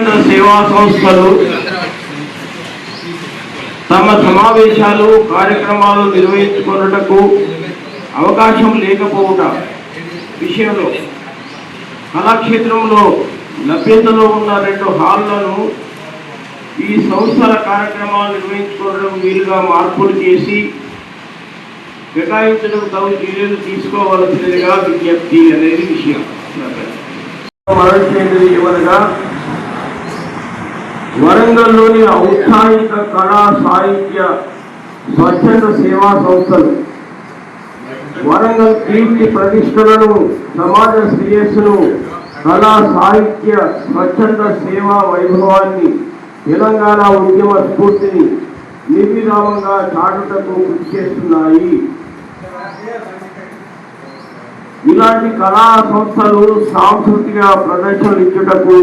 సేవా సంస్థలు తమ సమావేశాలు కార్యక్రమాలు నిర్వహించుకున్నటకు అవకాశం లేకపోవుట విషయంలో కళాక్షేత్రంలో లభ్యతలో ఉన్న రెండు హాళ్ళను ఈ సంస్థల కార్యక్రమాలు నిర్వహించుకోవడం వీలుగా మార్పులు చేసి కేటాయించడం తగు చర్యలు తీసుకోవలసినదిగా విజ్ఞప్తి అనేది విషయం. మరొకటి ఏమనగా వరంగల్లోని ఔత్సాహిక కళా సాహిత్య స్వచ్ఛంద సేవా సంస్థలు వరంగల్ కీర్తి ప్రతిష్టలను సమాజ శ్రేయస్సును కళా సాహిత్య స్వచ్ఛంద సేవా వైభవాన్ని తెలంగాణ ఉద్యమ స్ఫూర్తిని నిర్విరామంగా చాటుటకు కృషి చేస్తున్నాయి ఇలాంటి కళా సంస్థలు సాంస్కృతిక ప్రదర్శనలు ఇచ్చుటకు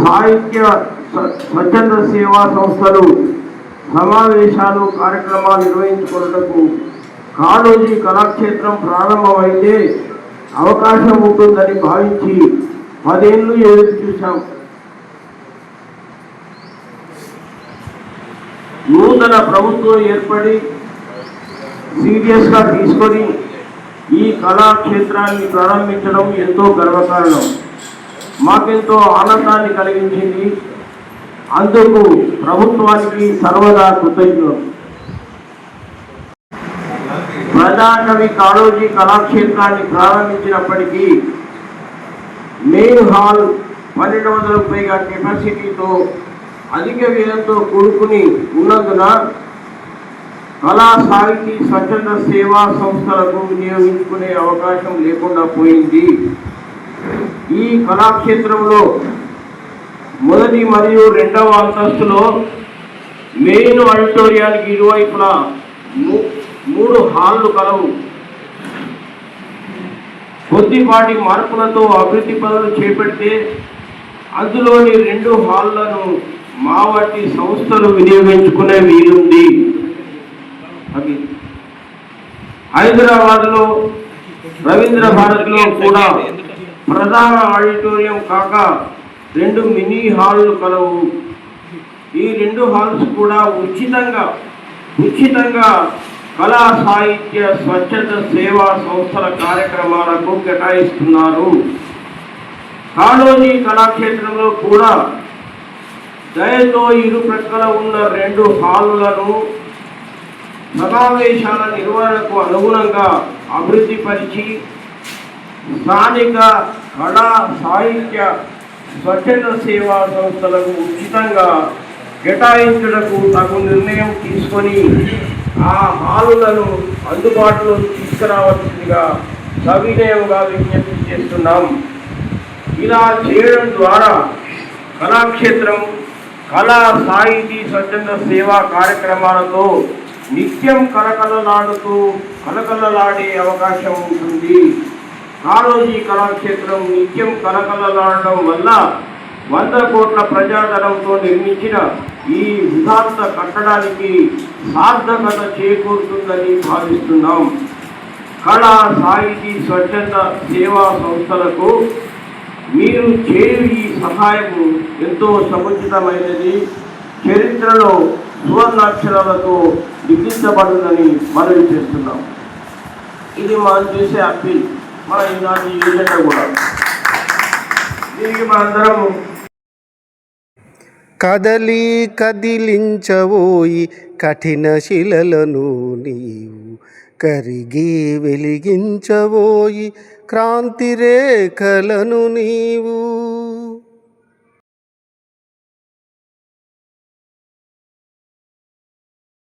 సాహిత్య స్వచ్ఛంద సేవా సంస్థలు సమావేశాలు కార్యక్రమాలు నిర్వహించుకున్నటకు కాళోజీ కళాక్షేత్రం ప్రారంభమైతే అవకాశం ఉంటుందని భావించి పదేళ్ళు ఎదురు చూశాం. నూతన ప్రభుత్వం ఏర్పడి సీరియస్గా తీసుకొని ఈ కళాక్షేత్రాన్ని ప్రారంభించడం ఎంతో గర్వకారణం. మాకెంతో ఆనందాన్ని కలిగించింది. అందుకు ప్రభుత్వానికి సర్వదా కృతజ్ఞులు ప్రజాకవి కాళోజీ కళాక్షేత్రాన్ని ప్రారంభించినప్పటికీ మెయిన్ హాల్ పన్నెండు వందల పైగా కెపాసిటీతో అధిక వ్యయంతో కూడుకుని ఉన్నందున కళా సాహితీ స్వచ్ఛంద సేవా సంస్థలకు వినియోగించుకునే అవకాశం లేకుండా పోయింది. ఈ కళాక్షేత్రంలో మొదటి మరియు రెండవ అంతస్తులో మెయిన్ ఆడిటోరియానికి ఇరువైపులా మూ- మూడు హాళ్ళు కలవు. కొద్దిపాటి మార్పులతో అభివృద్ధి పనులు చేపడితే అందులోని రెండు హాళ్ళను మా సంస్థలు వినియోగించుకునే వీలుంది. అది హైదరాబాద్లో రవీంద్ర భారతిలో కూడా ప్రధాన ఆడిటోరియం కాక రెండు మినీ హాళ్ళు కలవు. ఈ రెండు హాల్స్ కూడా ఉచితంగా ఉచితంగా కళా సాహిత్య స్వచ్ఛత సేవా సంస్థల కార్యక్రమాలకు కేటాయిస్తున్నారు. కాళోజీ కళాక్షేత్రంలో కూడా దయతో ఇరు ప్రక్కల ఉన్న రెండు హాలులను సమావేశాల నిర్వహణకు అనుగుణంగా అభివృద్ధిపరిచి స్థానిక కళా సాహిత్య స్వచ్ఛంద సేవా సంస్థలకు ఉచితంగా కేటాయించుటకు తగు నిర్ణయం తీసుకొని ఆ హాలులను అందుబాటులో తీసుకురావాల్సిందిగా సవినయముగా విజ్ఞప్తి చేస్తున్నాం. ఇలా చేయడం ద్వారా కళాక్షేత్రం కళా సాహితీ స్వచ్ఛంద సేవా కార్యక్రమాలతో నిత్యం కలకలలాడుతూ కలకలలాడే అవకాశం ఉంటుంది. కాళోజీ కళాక్షేత్రం నిత్యం కలకలలాడడం వల్ల వంద కోట్ల ప్రజాధనంతో నిర్మించిన ఈ విధాంత కట్టడానికి సార్థకత చేకూరుతుందని భావిస్తున్నాం. కళ సాహితీ స్వచ్ఛంద సేవా సంస్థలకు మీరు చేయు ఈ సహాయము ఎంతో సముచితమైనది. చరిత్రలో సువర్ణాక్షరాలతో లిఖించబడునని మనవి చేస్తున్నాం. ఇది మనం చేసే అప్పీల్. మన ఈనాటి ఏజెండా కూడా. దీనికి మనందరం కదలి కదిలించవోయి కఠిన శిలలను నీవు కరిగి వెలిగించవోయి క్రాంతి రేఖలను నీవు.